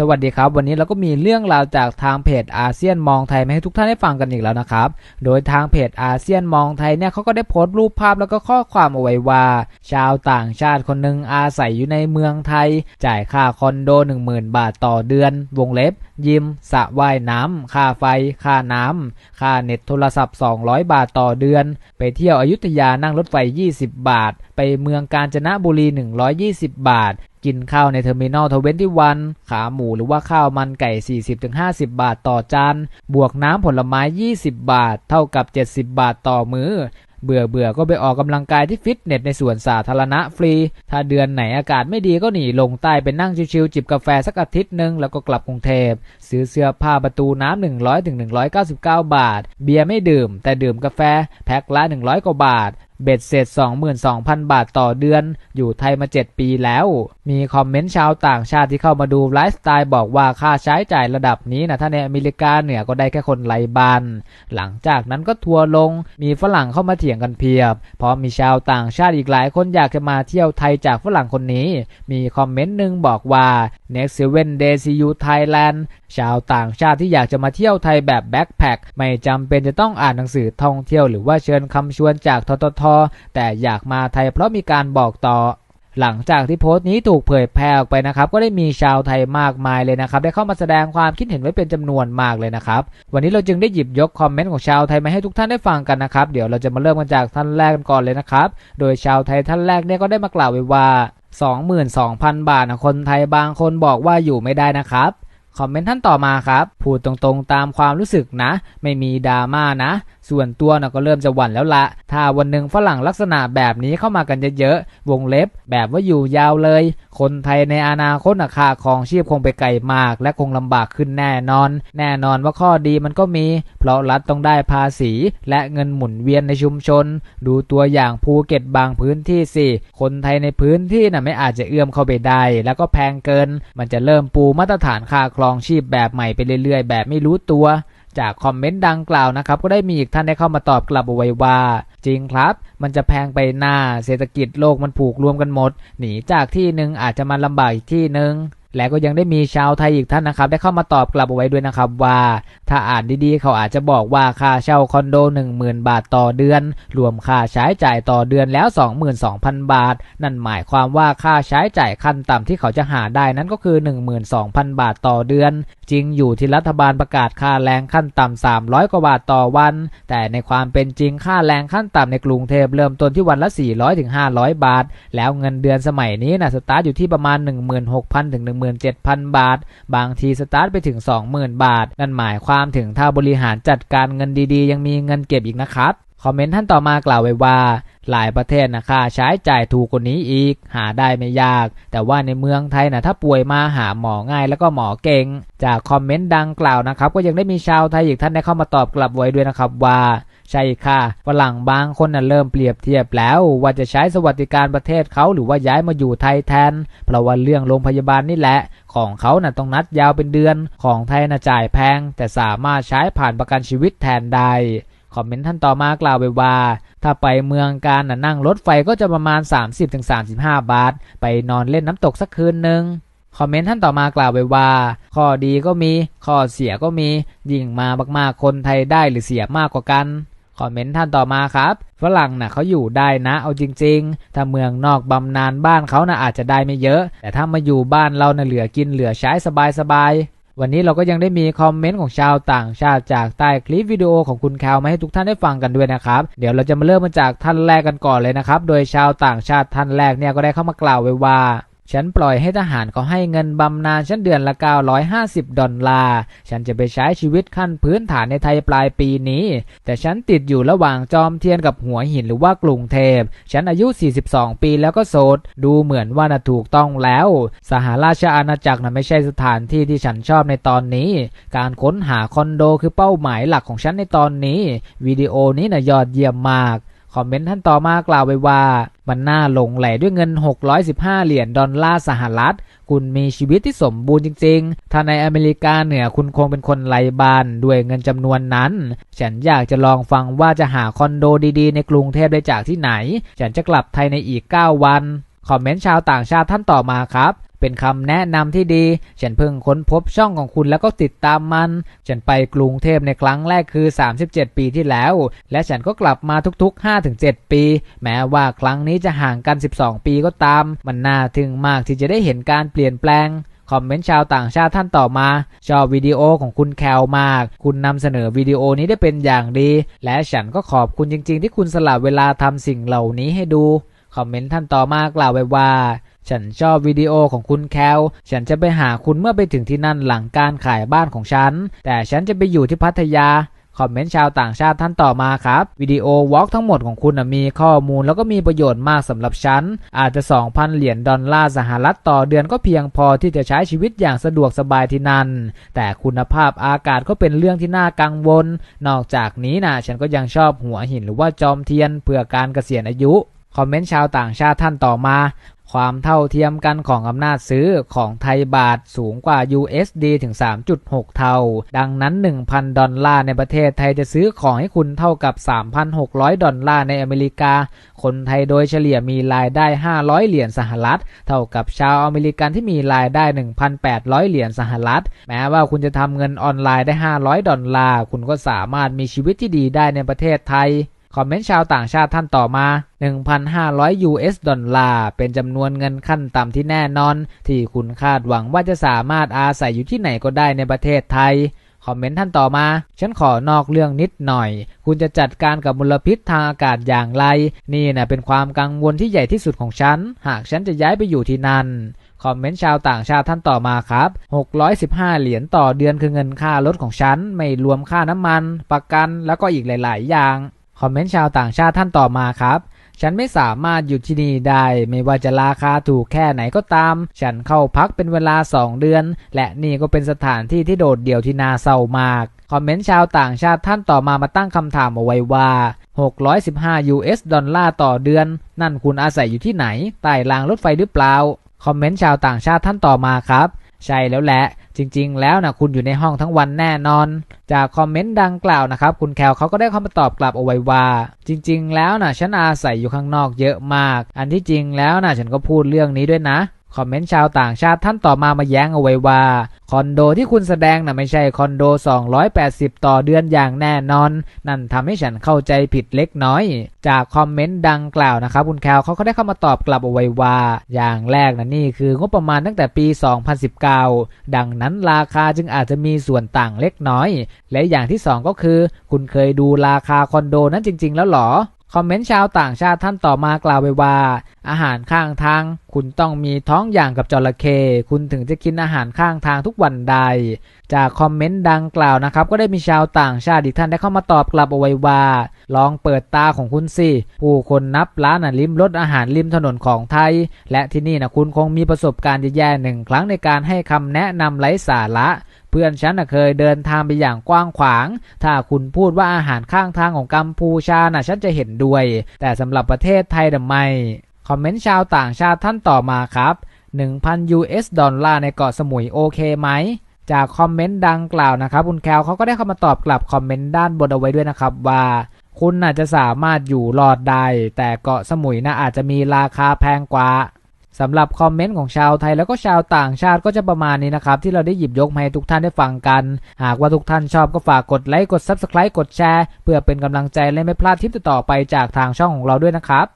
สวัสดีครับ วันนี้เราก็มีเรื่องราวจากทางเพจอาเซียนมองไทยมาให้ทุกท่านได้ฟังกันอีกแล้วนะครับ โดยทางเพจอาเซียนมองไทยเนี่ยเขาก็ได้โพสต์รูปภาพแล้วก็ข้อความเอาไว้ว่า ชาวต่างชาติคนหนึ่งอาศัยอยู่ในเมืองไทย จ่ายค่าคอนโด 10,000 บาทต่อเดือน วงเล็บยิมสระว่ายน้ำค่าไฟ ค่าน้ำค่าเน็ตโทรศัพท์ 200 บาทต่อเดือน ไปเที่ยวอยุธยานั่งรถไฟ 20 บาท ไปเมืองกาญจนบุรี 120 บาท กินข้าวในเทอร์มินอลทเวนตี้วันขาหมูหรือว่าข้าวมันไก่ 40-50 บาทต่อจานบวกน้ำผลไม้ 20 บาท เท่ากับ 70 บาทต่อมือ้อ เบื่อเบื่อก็ไปออกกำลังกายที่ฟิตเนสในสวนสาธารณะฟรี ถ้าเดือนไหนอากาศไม่ดีก็หนีลงใต้ไปนั่งชิวๆจิบกาแฟสักอาทิตย์หนึ่งแล้วก็กลับกรุงเทพซื้อเสื้อผ้าประตูน้ำ100ถึง199 บาท เบียร์ไม่ดื่ม แต่ดื่มกาแฟแพ็คละ100 กว่าบาท เบ็ดเสร็จ 22,000 บาทต่อเดือน อยู่ไทยมา 7 ปีแล้ว มีคอมเมนต์ชาวต่างชาติที่เข้ามาดูไลฟ์สไตล์บอกว่าค่าใช้จ่ายระดับนี้นะถ้าในอเมริกาเหนือก็ได้แค่คนไร้บ้าน หลังจากนั้นก็ทัวร์ลง มีฝรั่งเข้ามาเถียงกันเพียบ เพราะมีชาวต่างชาติอีกหลายคนอยากจะมาเที่ยวไทยจากฝรั่งคนนี้ มีคอมเมนต์หนึ่งบอกว่า next seven day see you Thailand ชาวต่างชาติที่อยากจะมาเที่ยวไทยแบบแบ็คแพคไม่จำเป็นจะต้องอ่านหนังสือท่องเที่ยวหรือว่าเชิญคำชวนจากทททแต่อยากมาไทยเพราะมีการบอกต่อหลังจากที่โพสต์นี้ถูกเผยแพร่ออกไปนะครับ ก็ได้มีชาวไทยมากมายเลยนะครับ ได้เข้ามาแสดงความคิดเห็นไว้เป็นจำนวนมากเลยนะครับ วันนี้เราจึงได้หยิบยกคอมเมนต์ของชาวไทยมาให้ทุกท่านได้ฟังกันนะครับ เดี๋ยวเราจะมาเริ่มกันจากท่านแรกกันก่อนเลยนะครับ โดยชาวไทยท่านแรกเนี่ยก็ได้มากล่าวไว้ว่า 22,000 บาทนะคนไทยบางคนบอกว่าอยู่ไม่ได้นะครับคอมเมนต์ท่านต่อมาครับ พูดตรงๆตามความรู้สึกนะ ไม่มีดราม่านะ ส่วนตัวนะก็เริ่มจะหวั่นแล้วละ ถ้าวันหนึ่งฝรั่งลักษณะแบบนี้เข้ามากันเยอะๆ วงเล็บแบบว่าอยู่ยาวเลย คนไทยในอนาคตนะค่าของชีพคงไปไกลมาก และคงลำบากขึ้นแน่นอน แน่นอนว่าข้อดีมันก็มี เพราะรัฐต้องได้ภาษี และเงินหมุนเวียนในชุมชน ดูตัวอย่างภูเก็ตบางพื้นที่สิ คนไทยในพื้นที่น่ะไม่อาจจะเอื้อมเข้าไปได้ แล้วก็แพงเกิน มันจะเริ่มปูมาตรฐานค่าครองชีพแบบใหม่ไปเรื่อยๆ แบบไม่รู้ตัว จากคอมเมนต์ดังกล่าวนะครับก็ได้มีอีกท่านได้เข้ามาตอบกลับเอาไว้ว่า จริงครับ มันจะแพงไปหน้าเศรษฐกิจโลกมันผูกรวมกันหมด หนีจากที่หนึ่งอาจจะมาลำบากอีกที่หนึ่ง และก็ยังได้มีชาวไทยอีกท่านนะครับได้เข้ามาตอบกลับเอาไว้ด้วยนะครับว่า ถ้าอ่านดีๆ เขาอาจจะบอกว่าค่าเช่าคอนโด 10,000 บาทต่อเดือน รวมค่าใช้จ่ายต่อเดือนแล้ว 22,000 บาท นั่นหมายความว่าค่าใช้จ่ายขั้นต่ำที่เขาจะหาได้นั้นก็คือ 12,000 บาทต่อเดือน จริงอยู่ที่รัฐบาลประกาศค่าแรงขั้นต่ำ300 กว่าบาทต่อวัน แต่ในความเป็นจริงค่าแรงขั้นต่ำในกรุงเทพเริ่มต้นที่วันละ 400ถึง500 บาท แล้วเงินเดือนสมัยนี้นะสตาร์ทอยู่ที่ประมาณ 16,000ถึง17,000 บาท บางทีสตาร์ทไปถึง 20,000 บาท นั่นหมายความถึงถ้าบริหารจัดการเงินดีๆ ยังมีเงินเก็บอีกนะครับ คอมเมนต์ท่านต่อมากล่าวไว้ว่า หลายประเทศนะค่าใช้จ่ายถูกกว่านี้อีก หาได้ไม่ยาก แต่ว่าในเมืองไทยนะถ้าป่วยมาหาหมอง่ายแล้วก็หมอเก่ง จากคอมเมนต์ดังกล่าวนะครับ ก็ยังได้มีชาวไทยอีกท่านได้เข้ามาตอบกลับไว้ด้วยนะครับว่าใช่ค่ะฝรั่งบางคนนะเริ่มเปรียบเทียบแล้วว่าจะใช้สวัสดิการประเทศเขาหรือว่าย้ายมาอยู่ไทยแทน เพราะว่าเรื่องโรงพยาบาลนี่แหละ ของเขานะ่ะต้องนัดยาวเป็นเดือน ของไทยน่ะจ่ายแพง แต่สามารถใช้ผ่านประกันชีวิตแทนได้ คอมเมนต์ท่านต่อมากล่าวไว้ว่า ถ้าไปเมืองการนะนั่งรถไฟก็จะประมาณ 30-35 บาท ไปนอนเล่นน้ำตกสักคืนหนึ่งคอมเมนต์ท่านต่อมากล่าวไว้ว่า ข้อดีก็มี ข้อเสียก็มี ยิ่งมามากๆคนไทยได้หรือเสียมากกว่ากันคอมเมนต์ท่านต่อมาครับ ฝรั่งน่ะเขาอยู่ได้นะ เอาจริง ๆ ถ้าเมืองนอกบำนาญบ้านเขาน่ะอาจจะได้ไม่เยอะ แต่ถ้ามาอยู่บ้านเราน่ะเหลือกินเหลือใช้สบายๆ วันนี้เราก็ยังได้มีคอมเมนต์ของชาวต่างชาติจากใต้คลิปวิดีโอของคุณแคลมาให้ทุกท่านได้ฟังกันด้วยนะครับ เดี๋ยวเราจะมาเริ่มมาจากท่านแรกกันก่อนเลยนะครับ โดยชาวต่างชาติท่านแรกเนี่ยก็ได้เข้ามากล่าวไว้ว่า ฉันปล่อยให้ทหารเขาให้เงินบำนาญฉันเดือนละ 950 ดอลลาร์ ฉันจะไปใช้ชีวิตขั้นพื้นฐานในไทยปลายปีนี้ แต่ฉันติดอยู่ระหว่างจอมเทียนกับหัวหินหรือว่ากรุงเทพ ฉันอายุ 42 ปีแล้วก็โสด ดูเหมือนว่าน่ะถูกต้องแล้ว สหราชอาณาจักรน่ะไม่ใช่สถานที่ที่ฉันชอบในตอนนี้ การค้นหาคอนโดคือเป้าหมายหลักของฉันในตอนนี้ วิดีโอนี้น่ะยอดเยี่ยมมาก คอมเมนต์ท่านต่อมากล่าวไว้ว่า มันน่าหลงไหลด้วยเงิน 615 เหรียญดอลลาร์สหรัฐ คุณมีชีวิตที่สมบูรณ์จริงๆ ถ้าในอเมริกาเหนือคุณคงเป็นคนไร้บ้านด้วยเงินจำนวนนั้น ฉันอยากจะลองฟังว่าจะหาคอนโดดีๆ ในกรุงเทพได้จากที่ไหน ฉันจะกลับไทยในอีก 9 วัน คอมเมนต์ชาวต่างชาติท่านต่อมาครับ เป็นคำแนะนำที่ดี ฉันเพิ่งค้นพบช่องของคุณแล้วก็ติดตามมัน ฉันไปกรุงเทพในครั้งแรกคือ 37 ปีที่แล้ว และฉันก็กลับมาทุกๆ 5-7 ปี แม้ว่าครั้งนี้จะห่างกัน 12 ปีก็ตาม มันน่าทึ่งมากที่จะได้เห็นการเปลี่ยนแปลงคอมเมนต์ชาวต่างชาติท่านต่อมา ชอบวิดีโอของคุณแคลมาก คุณนำเสนอวิดีโอนี้ได้เป็นอย่างดี และฉันก็ขอบคุณจริง ๆ ที่คุณสละเวลาทำสิ่งเหล่านี้ให้ดู คอมเมนต์ท่านต่อมากล่าวไว้ว่า ฉันชอบวิดีโอของคุณแคล ฉันจะไปหาคุณเมื่อไปถึงที่นั่นหลังการขายบ้านของฉัน แต่ฉันจะไปอยู่ที่พัทยา คอมเมนต์ชาวต่างชาติท่านต่อมาครับ วิดีโอวอล์กทั้งหมดของคุณมีข้อมูลแล้วก็มีประโยชน์มากสำหรับฉัน อาจจะ 2,000 เหรียญดอลลาร์สหรัฐต่อเดือนก็เพียงพอที่จะใช้ชีวิตอย่างสะดวกสบายที่นั่น แต่คุณภาพอากาศก็เป็นเรื่องที่น่ากังวล นอกจากนี้นะฉันก็ยังชอบหัวหินหรือว่าจอมเทียนเพื่อการเกษียณอายุ คอมเมนต์ชาวต่างชาติท่านต่อมา ความเท่าเทียมกันของอำนาจซื้อของไทยบาทสูงกว่า USD ถึง 3.6 เท่า ดังนั้น 1,000 ดอลลาร์ในประเทศไทยจะซื้อของให้คุณเท่ากับ 3,600 ดอลลาร์ในอเมริกา คนไทยโดยเฉลี่ยมีรายได้ 500 เหรียญสหรัฐ เท่ากับชาวอเมริกันที่มีรายได้ 1,800 เหรียญสหรัฐ แม้ว่าคุณจะทำเงินออนไลน์ได้ 500 ดอลลาร์ คุณก็สามารถมีชีวิตที่ดีได้ในประเทศไทย คอมเมนต์ชาวต่างชาติท่านต่อมา 1,500 US ดอลลาร์ เป็นจำนวนเงินขั้นต่ำที่แน่นอน ที่คุณคาดหวังว่าจะสามารถอาศัยอยู่ที่ไหนก็ได้ในประเทศไทยคอมเมนต์ท่านต่อมา ฉันขอนอกเรื่องนิดหน่อย คุณจะจัดการกับมลพิษทางอากาศอย่างไร นี่นะเป็นความกังวลที่ใหญ่ที่สุดของฉัน หากฉันจะย้ายไปอยู่ที่นั่น คอมเมนต์ชาวต่างชาติท่านต่อมาครับ 615 เหรียญต่อเดือนคือเงินค่ารถของฉัน ไม่รวมค่าน้ำมัน ประกัน แล้วก็อีกหลาย ๆ อย่าง คอมเมนต์ชาวต่างชาติท่านต่อมาครับ ฉันไม่สามารถอยู่ที่นี่ได้ไม่ว่าจะราคาถูกแค่ไหนก็ตาม ฉันเข้าพักเป็นเวลา 2 เดือน และนี่ก็เป็นสถานที่ที่โดดเดี่ยวที่น่าเศร้ามาก คอมเมนต์ชาวต่างชาติท่านต่อมามาตั้งคำถามเอาไว้ว่า 615 US ดอลลาร์ต่อเดือน นั่นคุณอาศัยอยู่ที่ไหนใต้รางรถไฟหรือเปล่า คอมเมนต์ชาวต่างชาติท่านต่อมาครับ ใช่แล้วแหละ จริง ๆ แล้วนะคุณอยู่ในห้องทั้งวันแน่นอน จากคอมเมนต์ดังกล่าวนะครับ คุณแคลเขาก็ได้คำตอบกลับเอาไว้ว่า จริง ๆ แล้วนะฉันอาศัยอยู่ข้างนอกเยอะมาก อันที่จริงแล้วนะฉันก็พูดเรื่องนี้ด้วยนะ คอมเมนต์ชาวต่างชาติท่านต่อมามาแย้งเอาไว้ว่า คอนโดที่คุณแสดงนะ่ะไม่ใช่คอนโด 280 ต่อเดือนอย่างแน่นอน นั่นทำให้ฉันเข้าใจผิดเล็กน้อย จากคอมเมนต์ดังกล่าวนะครับคุณแคลเขาก็ได้เข้ามาตอบกลับเอาไว้ว่า อย่างแรกนะนี่คืองบประมาณตั้งแต่ปี 2019 ดังนั้นราคาจึงอาจจะมีส่วนต่างเล็กน้อย และอย่างที่สองก็คือ คุณเคยดูราคาคอนโดนั้นจริง ๆ แล้วหรอคอมเมนต์ชาวต่างชาติท่านต่อมากล่าวไว้ว่า อาหารข้างทาง คุณต้องมีท้องอย่างกับจระเข้คุณถึงจะกินอาหารข้างทางทุกวันใด จากคอมเมนต์ดังกล่าวนะครับ ก็ได้มีชาวต่างชาติอีกท่านได้เข้ามาตอบกลับเอาไว้ว่า ลองเปิดตาของคุณสิผู้คนนับล้านน่ะลิ้มรสอาหารริมถนนของไทย และที่นี่นะคุณคงมีประสบการณ์แย่ๆหนึ่งครั้งในการให้คำแนะนำไร้สาระเพื่อนฉันนะเคยเดินทางไปอย่างกว้างขวาง ถ้าคุณพูดว่าอาหารข้างทางของกัมพูชานะฉันจะเห็นด้วย แต่สำหรับประเทศไทยน่ะไม คอมเมนต์ชาวต่างชาติท่านต่อมาครับ 1,000 US ดอลลาร์ในเกาะสมุยโอเคไหม จากคอมเมนต์ดังกล่าวนะครับ คุณแคลเขาก็ได้เข้ามาตอบกลับคอมเมนต์ด้านบนเอาไว้ด้วยนะครับว่า คุณอาจจะสามารถอยู่รอดได้ แต่เกาะสมุยนะอาจจะมีราคาแพงกว่าสำหรับคอมเมนต์ของชาวไทยแล้วก็ชาวต่างชาติก็จะประมาณนี้นะครับ ที่เราได้หยิบยกมาให้ทุกท่านได้ฟังกัน หากว่าทุกท่านชอบก็ฝากกดไลค์กด Subscribe กดแชร์ เพื่อเป็นกำลังใจและไม่พลาดทิปต่อไปจากทางช่องของเราด้วยนะครับ